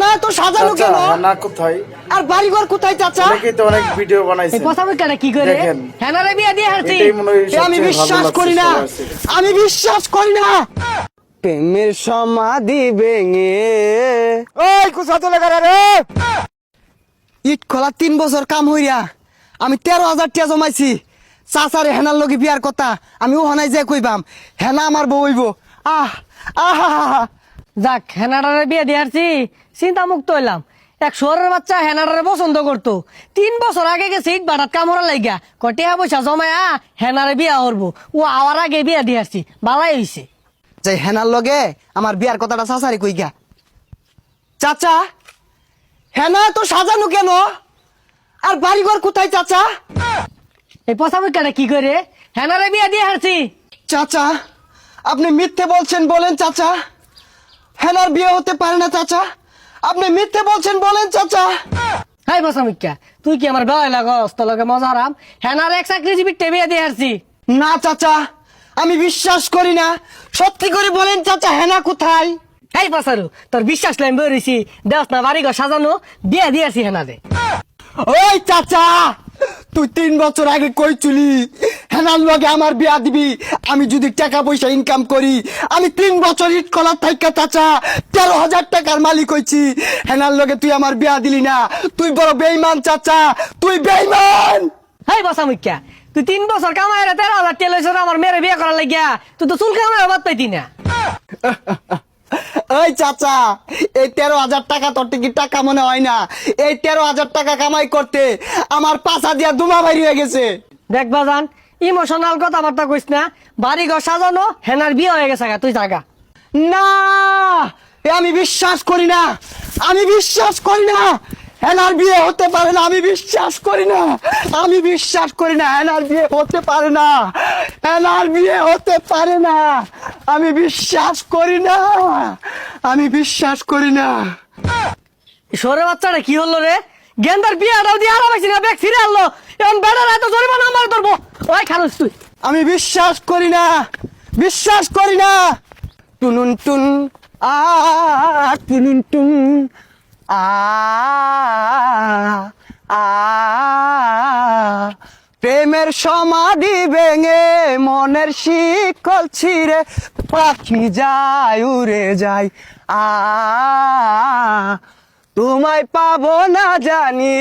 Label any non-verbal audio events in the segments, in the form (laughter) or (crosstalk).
হ্যাঁ তো সাজানো কেন? না কোথায়? আর বাড়িঘর কোথায় চাচা? অনেকেই তো অনেক ভিডিও বানাইছে পসামিকাটা কি করে। হ্যানারে বিয়া দিয়ে হারছি হয় আমি বিশ্বাস করি না। আমি বিশ্বাস করি না। প্রেমের সমাধি ভেঙে। ওই কুসা করে রে? ইট খোলা তিন বছর কাম হইয়া আমি তেরো হাজার টিয়া জমাইছি। চাচারে হেনার লগে বিয়ার কথা আমি ও হনাই যে কইবাম হেনা আমার বউ হইব। আহ আহা। যাক হেনাডারে বিয়া দিয়ে হারছি চিন্তা মুক্ত হইলাম। এক শহরের বাচ্চা হেনাডারে পছন্দ করতো। তিন বছর আগে গেছে ইট বাটাত কামড়া লাইগা। কটিয়া পয়সা জমায়া হেনারে বিয়া করব। ও আওয়ার আগে বিয়া দিয়ে হারছি বালাই হইছে। যে হেনার লগে আমার বিয়ার কথাটা চাচারি কইগা। চাচা হেনা তো সাজানো কেন? আর বাড়িঘর কোথায় চাচা? এই পসামিকাটা কি করে? হেনারে বিয়া দিয়ে হারছি চাচা আপনি মিথ্যে বলছেন বলেন চাচা। হেনার বিয়ে হতে পারে না চাচা। আপনি মিথ্যে বলছেন বলেন চাচা। হাই পসামিকা তুই কি আমার গায়ে লাগস? তোর লগে মজা হারাম? হেনার এক চাকরিজীবী বিয়া দিয়ে হারছি না চাচা আমি বিশ্বাস করি না। সত্যি করে বলেন চাচা হেনা কোথায়? এই পাসারু তোর বিশ্বাস লাইন বেরিয়েছি। দেখ না বাড়ি ঘর সাজানো বিয়া দিয়েছি হেনারে ওই চাচা তুই তিন বছর আগে কই চুলি হেনার লগে আমার বিয়া দিবি। আমি যদি টাকা পয়সা ইনকাম করি আমি তিন বছর ইট কলার থাইকা চাচা তেরো হাজার টাকার মালিক হইছি। হেনার লগে তুই আমার বিয়া দিলি না। তুই বড় বেইমান চাচা তুই বেইমান হাই বসামিকা তুই তিন বছর কামাই রে তেরো হাজার তেল আমার মেয়ের বিয়ে করার লাগিয়া। তুই তো চুল কামাই বাদ পাইতি না। (laughs) ওই চাচা এই তেরো হাজার টাকা তোর কি টাকা মনে হয় না। এই তেরো হাজার টাকা কামাই করতে আমার পাশা দিয়া দুমা বাইর হয়ে গেছে। দেখ বাজান ইমোশনাল কথাবার্তা কইস না বাড়ি ঘর সাজানো হেনার বিয়ে হয়ে গেছে তুই জাগা না আমি বিশ্বাস করি না আমি বিশ্বাস করি না হেনার বিয়ে হতে পারে না আমি বিশ্বাস করি না আমি বিশ্বাস করি না হেনার বিয়ে হতে পারে না হেনার বিয়ে হতে পারে না আমি বিশ্বাস করি না আমি বিশ্বাস করি না। সরে বাচ্চাটা কি হলো রে? গেন্দার বিয়েটাও দিয়ে আরাম না ব্যাগ ফিরে আনলো। এখন বেড়ার এত জরিমানা আমার ধরবো ওই খালুস তুই। আমি বিশ্বাস করি না বিশ্বাস করি না। টুনুন টুন আ টুনুন টুন আ আ প্রেমের সমাধি ভেঙে মনের শিকল ছিঁড়ে পাখি যায় উড়ে যায়। আ তোমায় পাবো না জানি।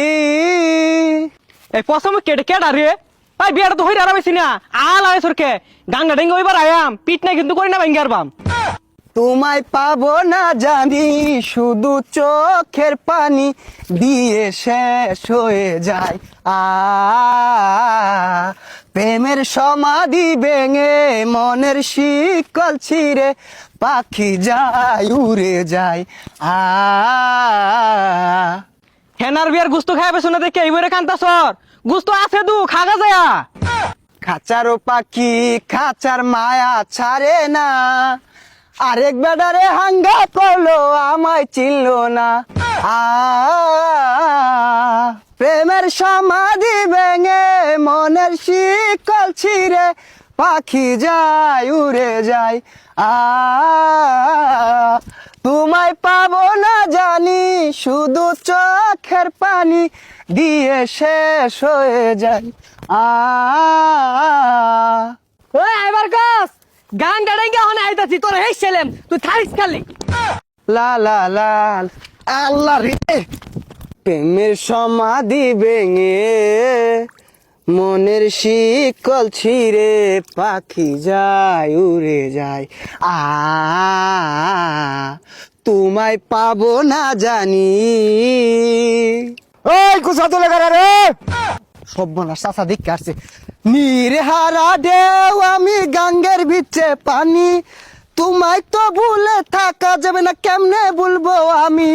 এই পছন্দ কেটে কেডা রে? ভাই বিয়াটা তো হইরা আরামাইছি না। আল আয় সরকে। গাঙ্গা ডেঙ্গা ওইবার আয়াম। পিট না কিন্তু করি না ভেঙ্গার বাম। তোমায় পাবো না জানি শুধু চোখের পানি দিয়ে শেষ হয়ে যায়। আ প্রেমের সমাধি ভেঙে মনের শিকল ছিঁড়ে পাখি যায় উড়ে যায়। আ হেনার বিয়ার গুস্ত খাই পেছো না দেখে এইবারে কান্তা সর গুস্ত আছে দু খাগা যায়া। খাঁচারও পাখি, খাচার মায়া ছাড়ে না। আরেক বেডারে হাঙ্গা করল, আমায় চিনল না। আ, প্রেমের সমাধি ভেঙে মনের শিকল ছিঁড়ে পাখি যায় উড়ে যায়। আ তোমায় পাবো না জানি শুধু চোখের পানি দিয়ে শেষ হয়ে যায়। আ ওই আইবার কাস গান গাড়াইঙ্গা হনে আইতাছি তোর হেই ছেলেম তুই থারিস খালি। লা লা লা আল্লাহ রে প্রেমের সমাধি ভেঙে মনের শিকল ছিঁড়ে পাখি যায় উড়ে যায়। আ তোমায় পাবো না জানি। ওই কুসা তোলে রে। সব্যনাশ চাচা দেখতে আসছে। নিরহারা ঢেউ আমি গাঙ্গের ভিতরে পানি। তোমায় তো ভুলে থাকা যাবে না কেমনে বলব আমি?